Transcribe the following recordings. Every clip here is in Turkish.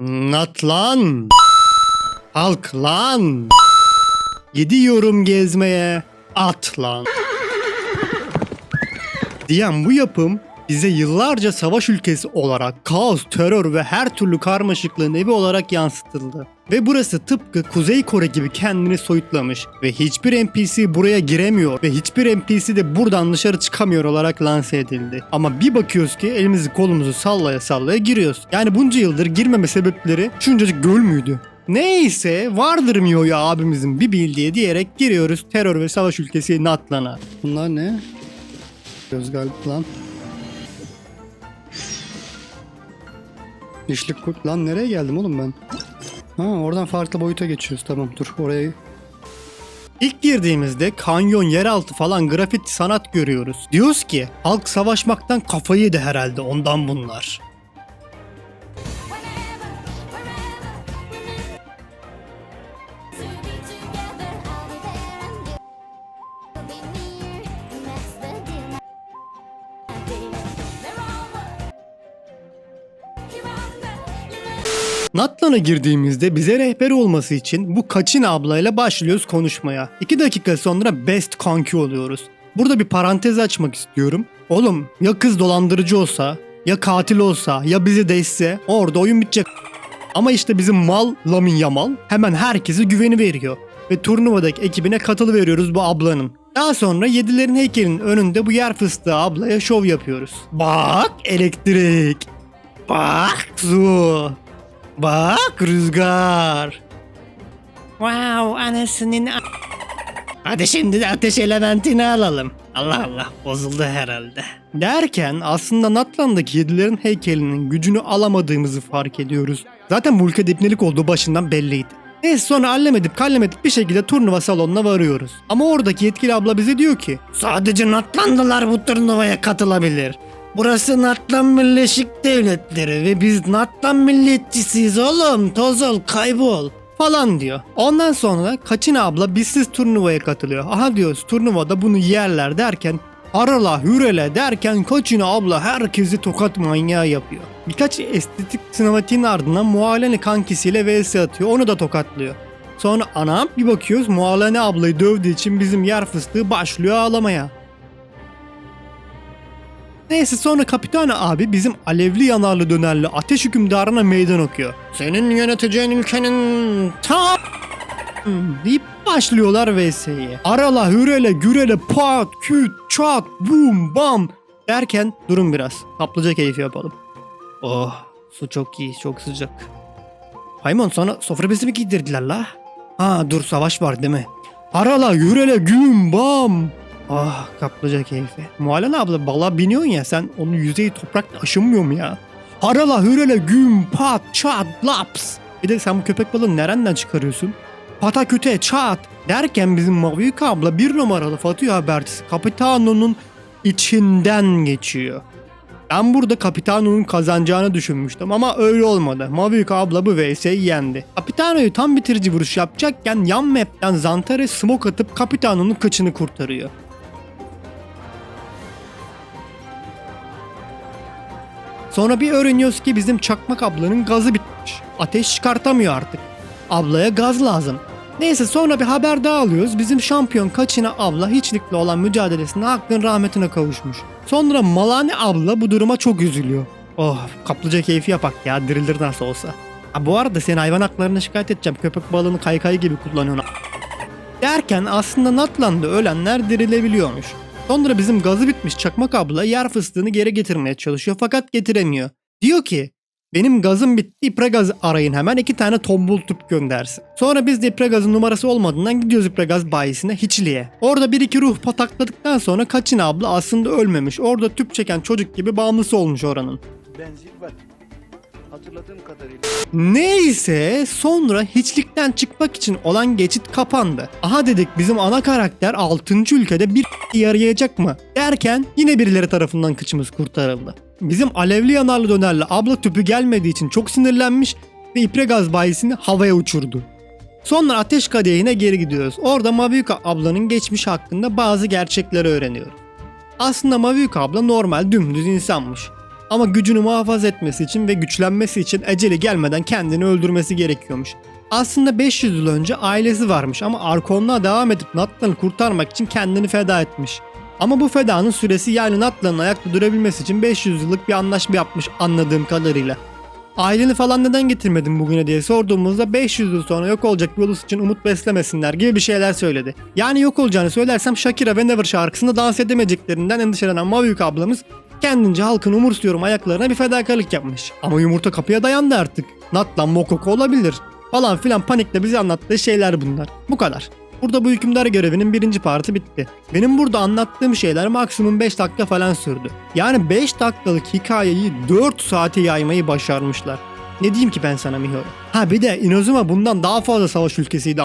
Nat lan. Halk lan. Gidiyorum gezmeye. At lan. Diyen bu yapım bize yıllarca savaş ülkesi olarak kaos, terör ve her türlü karmaşıklığın evi olarak yansıtıldı. Ve burası tıpkı Kuzey Kore gibi kendini soyutlamış ve hiçbir NPC buraya giremiyor ve hiçbir NPC de buradan dışarı çıkamıyor olarak lanse edildi. Ama bir bakıyoruz ki elimizi kolumuzu sallaya sallaya giriyoruz. Yani bunca yıldır girmeme sebepleri şuncacık göl müydü? Neyse vardır Miyo'yu abimizin bir bildiği diyerek giriyoruz terör ve savaş ülkesi Natlan'a. Bunlar ne? Göz galip Dişlik kurt lan nereye geldim oğlum ben? Ha oradan farklı boyuta geçiyoruz tamam dur oraya İlk girdiğimizde kanyon, yeraltı falan grafiti sanat görüyoruz. Diyoruz ki halk savaşmaktan kafayı yedi herhalde ondan bunlar. Natlan'a girdiğimizde bize rehber olması için bu Kaçin ablayla başlıyoruz konuşmaya. 2 dakika sonra best kanki oluyoruz. Burada bir parantez açmak istiyorum. Oğlum ya kız dolandırıcı olsa, ya katil olsa, ya bizi değse orada oyun bitecek. Ama işte bizim mal Lamin Yamal hemen herkese güveni veriyor. Ve turnuvadaki ekibine katılı veriyoruz bu ablanın. Daha sonra yedilerin heykelinin önünde bu yer fıstığı ablaya şov yapıyoruz. Bak elektrik. Bak su. Bak rüzgar. Wow anasının a- Hadi şimdi de ateş elementini alalım. Allah Allah bozuldu herhalde. Derken aslında Natlan'daki yedilerin heykelinin gücünü alamadığımızı fark ediyoruz. Zaten Mulke dipnelik olduğu başından belliydi. Neyse sonra hallemedip kallemedip bir şekilde turnuva salonuna varıyoruz. Ama oradaki yetkili abla bize diyor ki Sadece Natlandılar bu turnuvaya katılabilir. Burası Natlan Birleşik Devletleri ve biz Natlan milletçisiyiz oğlum. Toz ol, kaybol falan diyor. Ondan sonra Kaçin abla bizsiz turnuvaya katılıyor. Aha diyoruz turnuvada bunu yerler derken Arala hürele derken Kaçin abla herkesi tokat manyağı yapıyor. Birkaç estetik sinematiğin ardından Mualene kankisiyle vs atıyor onu da tokatlıyor. Sonra anam bir bakıyoruz Mualene ablayı dövdüğü için bizim yer fıstığı başlıyor ağlamaya. Neyse sonra Kapitan abi bizim alevli yanarlı dönerli ateş hükümdarına meydan okuyor. Senin yöneteceğin ülkenin tam deyip başlıyorlar VS'ye. Arala, hürele, gürele, pat, küt, çat, bum, bam derken durun biraz. Kaplıca keyfi yapalım. Oh, su çok iyi, çok sıcak. Haymon sana sofra bezi mi giydirdiler la? Ha dur savaş var değil mi? Arala, yürele, güm, bam. Ah kaplıca keyfi. Muhallen abla bala biniyorsun ya sen onun yüzeyi toprakla aşınmıyor mu ya? Harala hürele güm pat çat laps. Bir de sen bu köpek balığını nereden çıkarıyorsun? Pata küte çat derken bizim Mavik abla bir numaralı Fatih habercisi Capitano'nun içinden geçiyor. Ben burada Capitano'nun kazanacağını düşünmüştüm ama öyle olmadı. Mavik abla bu vs'yi yendi. Capitano'yu tam bitirici vuruş yapacakken yan map'ten Zantare smoke atıp Capitano'nun kıçını kurtarıyor. Sonra bir öğreniyoruz ki bizim çakmak ablanın gazı bitmiş. Ateş çıkartamıyor artık. Ablaya gaz lazım. Neyse sonra bir haber daha alıyoruz. Bizim şampiyon Kaçina abla hiçlikle olan mücadelesinde hakkın rahmetine kavuşmuş. Sonra Malani abla bu duruma çok üzülüyor. Oh kaplıca keyfi yapak ya dirilir nasıl olsa. Ha, bu arada seni hayvan haklarına şikayet edeceğim. Köpek balığını kaykay gibi kullanıyorsun. Derken aslında Natlan'da ölenler dirilebiliyormuş. Sonra bizim gazı bitmiş çakmak abla yer fıstığını geri getirmeye çalışıyor fakat getiremiyor. Diyor ki benim gazım bitti İpregaz arayın hemen iki tane tombul tüp göndersin. Sonra biz de İpregaz'ın numarası olmadığından gidiyoruz İpregaz bayisine Hiçli'ye. Orada bir iki ruh patakladıktan sonra Kaçin abla aslında ölmemiş. Orada tüp çeken çocuk gibi bağımlısı olmuş oranın. Benzin var. Hatırladığım kadarıyla. Neyse sonra hiçlikten çıkmak için olan geçit kapandı. Aha dedik bizim ana karakter 6. ülkede bir yarayacak mı? Derken yine birileri tarafından kıçımız kurtarıldı. Bizim alevli yanarlı dönerli abla tüpü gelmediği için çok sinirlenmiş ve İpregaz bayisini havaya uçurdu. Sonra ateş kadehine geri gidiyoruz. Orada Mavuka ablanın geçmiş hakkında bazı gerçekleri öğreniyoruz. Aslında Mavuka abla normal dümdüz insanmış. Ama gücünü muhafaza etmesi için ve güçlenmesi için eceli gelmeden kendini öldürmesi gerekiyormuş. Aslında 500 yıl önce ailesi varmış ama Arkonluğa devam edip Natlan'ı kurtarmak için kendini feda etmiş. Ama bu fedanın süresi yani Natlan'ın ayakta durabilmesi için 500 yıllık bir anlaşma yapmış anladığım kadarıyla. Aileni falan neden getirmedin bugüne diye sorduğumuzda 500 yıl sonra yok olacak bir ulus için umut beslemesinler gibi bir şeyler söyledi. Yani yok olacağını söylersem Shakira ve Never şarkısında dans edemeyeceklerinden endişelenen Mavik ablamız kendince halkın umursuyorum ayaklarına bir fedakarlık yapmış. Ama yumurta kapıya dayandı artık. Natlan Mokoko olabilir falan filan panikle bize anlattığı şeyler bunlar. Bu kadar. Burada bu hükümdar görevinin birinci partı bitti. Benim burada anlattığım şeyler maksimum 5 dakika falan sürdü. Yani 5 dakikalık hikayeyi 4 saate yaymayı başarmışlar. Ne diyeyim ki ben sana Miho? Ha bir de Inazuma bundan daha fazla savaş ülkesiydi.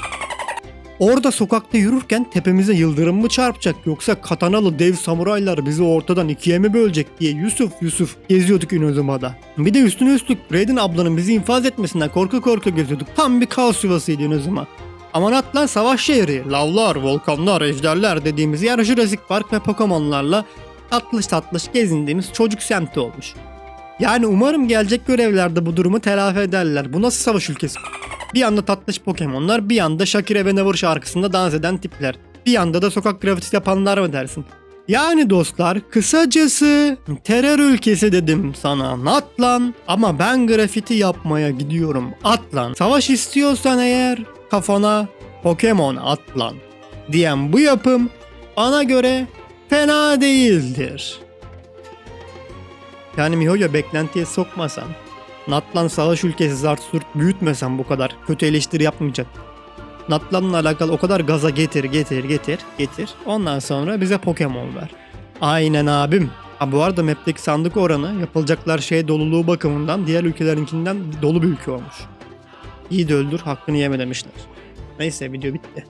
Orada sokakta yürürken tepemize yıldırım mı çarpacak yoksa katanalı dev samuraylar bizi ortadan ikiye mi bölecek diye Yusuf Yusuf geziyorduk Inazuma'da. Bir de üstüne üstlük Raiden ablanın bizi infaz etmesinden korku korku geziyorduk. Tam bir kaos yuvasıydı Inazuma. Aman Atlan savaş şehri, lavlar, volkanlar, ejderler dediğimiz yer Jurassic Park ve Pokemon'larla tatlış tatlış gezindiğimiz çocuk semti olmuş. Yani umarım gelecek görevlerde bu durumu telafi ederler. Bu nasıl savaş ülkesi? Bir yanda tatlış Pokemon'lar, bir yanda Shakira ve Never şarkısında dans eden tipler. Bir yanda da sokak grafitisi yapanlar mı dersin? Yani dostlar kısacası terör ülkesi dedim sana Natlan ama ben grafiti yapmaya gidiyorum Atlan. Savaş istiyorsan eğer kafana Pokemon Atlan diyen bu yapım bana göre fena değildir. Yani Miho'ya beklentiye sokmasan, Natlan savaş ülkesi zart surt büyütmesen bu kadar kötü eleştiri yapmayacak. Natlan'la alakalı o kadar gaza getir getir getir getir. Ondan sonra bize Pokemon ver. Aynen abim. Ha bu arada map'teki sandık oranı yapılacaklar şey doluluğu bakımından diğer ülkelerinkinden dolu bir ülke olmuş. İyi de öldür hakkını yeme demişler. Neyse video bitti.